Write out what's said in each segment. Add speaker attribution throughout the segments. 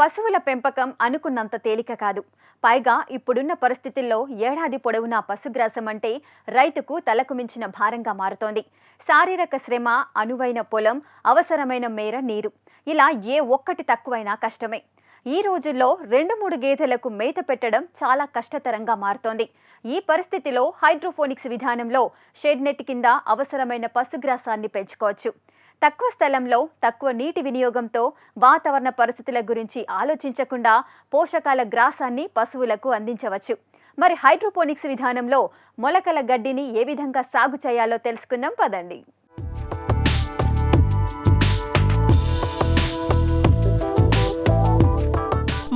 Speaker 1: పశువుల పెంపకం అనుకున్నంత తేలిక కాదు. పైగా ఇప్పుడున్న పరిస్థితుల్లో ఏడాది పొడవునా పశుగ్రాసం అంటే రైతుకు తలకు మించిన భారంగా మారుతోంది. శారీరక శ్రమ అనువైన పొలం అవసరమైన మేర నీరు. ఇలా ఏ ఒక్కటి తక్కువైనా కష్టమే. ఈ రోజుల్లో రెండు మూడు గేదెలకు మేత పెట్టడం చాలా కష్టతరంగా మారుతోంది. ఈ పరిస్థితిలో హైడ్రోఫోనిక్స్ విధానంలో షెడ్ నెట్ కింద అవసరమైన పశుగ్రాసాన్ని పెంచుకోవచ్చు. తక్కువ స్థలంలో తక్కువ నీటి వినియోగంతో వాతావరణ పరిస్థితుల గురించి ఆలోచించకుండా పోషకాల గ్రాసాన్ని పశువులకు అందించవచ్చు. మరి హైడ్రోపోనిక్స్ విధానంలో మొలకల గడ్డిని ఏ విధంగా సాగు చేయాలో తెలుసుకుందాం పదండి.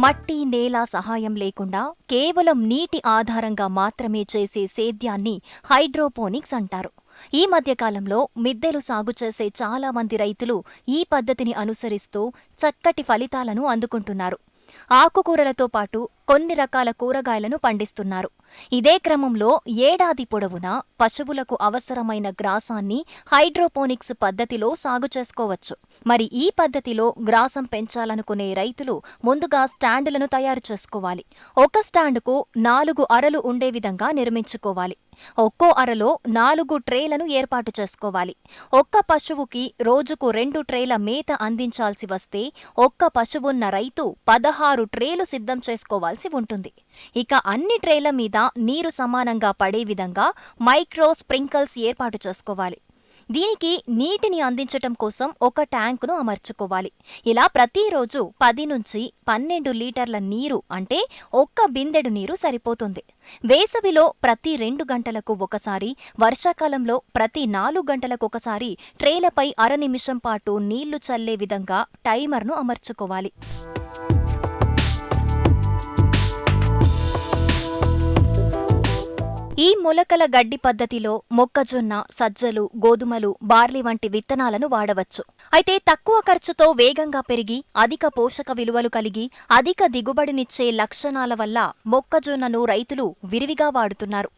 Speaker 2: మట్టి నేల సహాయం లేకుండా కేవలం నీటి ఆధారంగా మాత్రమే చేసే సేద్యాన్ని హైడ్రోపోనిక్స్ అంటారు. ఈ మధ్యకాలంలో మిద్దెలు సాగు చేసే చాలా మంది రైతులు ఈ పద్ధతిని అనుసరిస్తూ చక్కటి ఫలితాలను అందుకుంటున్నారు. ఆకుకూరలతో పాటు కొన్ని రకాల కూరగాయలను పండిస్తున్నారు. ఇదే క్రమంలో ఏడాది పొడవునా పశువులకు అవసరమైన గ్రాసాన్ని హైడ్రోపోనిక్స్ పద్ధతిలో సాగు చేసుకోవచ్చు. మరి ఈ పద్ధతిలో గ్రాసం పెంచాలనుకునే రైతులు ముందుగా స్టాండులను తయారు చేసుకోవాలి. ఒక స్టాండుకు నాలుగు అరలు ఉండే విధంగా నిర్మించుకోవాలి. ఒక్కో అరలో నాలుగు ట్రేలను ఏర్పాటు చేసుకోవాలి. ఒక్క పశువుకి రోజుకు రెండు ట్రేల మేత అందించాల్సి వస్తే ఒక్క పశువున్న రైతు పదహారు ట్రేలు సిద్ధం చేసుకోవాల్సి ఉంటుంది. ఇక అన్ని ట్రేల మీద నీరు సమానంగా పడే విధంగా మైక్రో స్ప్రింకల్స్ ఏర్పాటు చేసుకోవాలి. దీనికి నీటిని అందించటం కోసం ఒక ట్యాంకును అమర్చుకోవాలి. ఇలా ప్రతిరోజు పది నుంచి పన్నెండు లీటర్ల నీరు అంటే ఒక్క బిందెడు నీరు సరిపోతుంది. వేసవిలో ప్రతి రెండు గంటలకు ఒకసారి వర్షాకాలంలో ప్రతి నాలుగు గంటలకు ఒకసారి ట్రేలపై అర నిమిషం పాటు నీళ్ళు చల్లే విధంగా టైమర్ను అమర్చుకోవాలి. ఈ మొలకల గడ్డి పద్ధతిలో మొక్కజొన్న సజ్జలు గోధుమలు బార్లీ వంటి విత్తనాలను వాడవచ్చు. అయితే తక్కువ ఖర్చుతో వేగంగా పెరిగి అధిక పోషక విలువలు కలిగి అధిక దిగుబడినిచ్చే లక్షణాల వల్ల మొక్కజొన్నను రైతులు విరివిగా వాడుతున్నారు.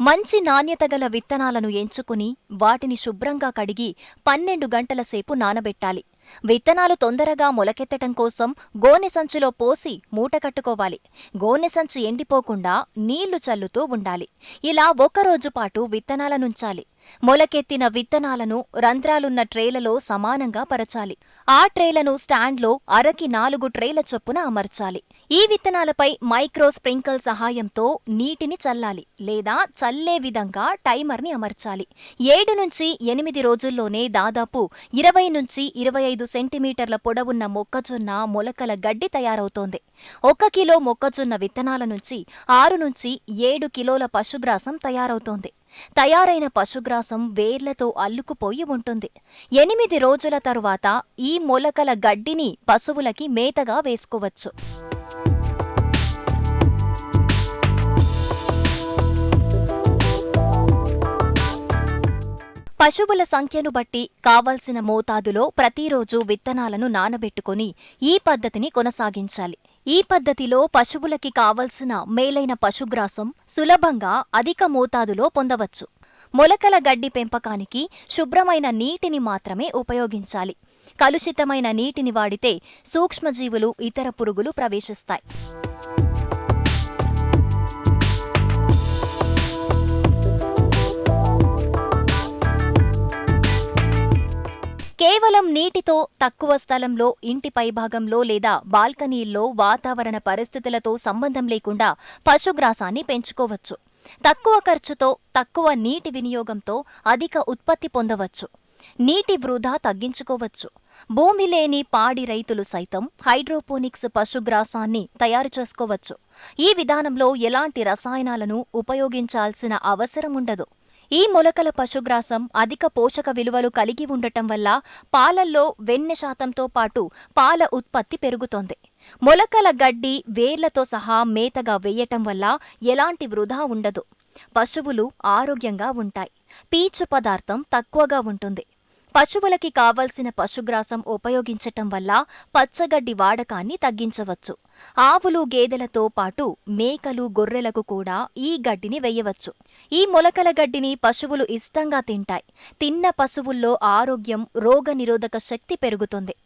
Speaker 2: మంచి నాణ్యత గల విత్తనాలను ఎంచుకుని వాటిని శుభ్రంగా కడిగి పన్నెండు గంటల సేపు నానబెట్టాలి. విత్తనాలు తొందరగా మొలకెత్తటం కోసం గోనె సంచిలో పోసి మూట కట్టుకోవాలి. గోనె సంచి ఎండిపోకుండా నీళ్ళు చల్లుతూ ఉండాలి. ఇలా ఒక రోజు పాటు విత్తనాలనుంచాలి మొలకెత్తిన విత్తనాలను రంధ్రాలున్న ట్రేలలో సమానంగా పరచాలి. ఆ ట్రేలను స్టాండ్లో అరకి నాలుగు ట్రేల చొప్పున అమర్చాలి. ఈ విత్తనాలపై మైక్రో స్ప్రింకల్ సహాయంతో నీటిని చల్లాలి లేదా చల్లే విధంగా టైమర్ని అమర్చాలి. ఏడు నుంచి ఎనిమిది రోజుల్లోనే దాదాపు ఇరవై నుంచి ఇరవై ఐదు సెంటీమీటర్ల పొడవున్న మొక్కజొన్న మొలకల గడ్డి తయారవుతోంది. ఒక కిలో మొక్కజొన్న విత్తనాల నుంచి ఆరు నుంచి ఏడు కిలోల పశుగ్రాసం తయారవుతోంది. తయారైన పశుగ్రాసం వేర్లతో అల్లుకుపోయి ఉంటుంది. ఎనిమిది రోజుల తరువాత ఈ మొలకల గడ్డిని పశువులకి మేతగా వేసుకోవచ్చు. పశువుల సంఖ్యను బట్టి కావలసిన మోతాదులో ప్రతిరోజు విత్తనాలను నానబెట్టుకొని ఈ పద్ధతిని కొనసాగించాలి. ఈ పద్ధతిలో పశువులకి కావలసిన మేలైన పశుగ్రాసం సులభంగా అధిక మోతాదులో పొందవచ్చు. మొలకల గడ్డి పెంపకానికి శుభ్రమైన నీటిని మాత్రమే ఉపయోగించాలి. కలుషితమైన నీటిని వాడితే సూక్ష్మజీవులు ఇతర పురుగులు ప్రవేశిస్తాయి. కేవలం నీటితో తక్కువ స్థలంలో ఇంటి పైభాగంలో లేదా బాల్కనీల్లో వాతావరణ పరిస్థితులతో సంబంధం లేకుండా పశుగ్రాసాన్ని పెంచుకోవచ్చు. తక్కువ ఖర్చుతో తక్కువ నీటి వినియోగంతో అధిక ఉత్పత్తి పొందవచ్చు. నీటి వృధా తగ్గించుకోవచ్చు. భూమి లేని పాడి రైతులు సైతం హైడ్రోపోనిక్స్ పశుగ్రాసాన్ని తయారు చేసుకోవచ్చు. ఈ విధానంలో ఎలాంటి రసాయనాలను ఉపయోగించాల్సిన అవసరం ఉండదు. ఈ మొలకల పశుగ్రాసం అధిక పోషక విలువలు కలిగి ఉండటం వల్ల పాలల్లో వెన్నె శాతంతో పాటు పాల ఉత్పత్తి పెరుగుతోంది. మొలకల గడ్డి వేర్లతో సహా మేతగా వేయటం వల్ల ఎలాంటి వృధా ఉండదు. పశువులు ఆరోగ్యంగా ఉంటాయి. పీచు పదార్థం తక్కువగా ఉంటుంది. పశువులకి కావలసిన పశుగ్రాసం ఉపయోగించటం వల్ల పచ్చగడ్డి వాడకాన్ని తగ్గించవచ్చు. ఆవులు గేదెలతో పాటు మేకలు గొర్రెలకు కూడా ఈ గడ్డిని వెయ్యవచ్చు ఈ మొలకల గడ్డిని పశువులు ఇష్టంగా తింటాయి. తిన్న పశువుల్లో ఆరోగ్యం రోగనిరోధక శక్తి పెరుగుతుంది.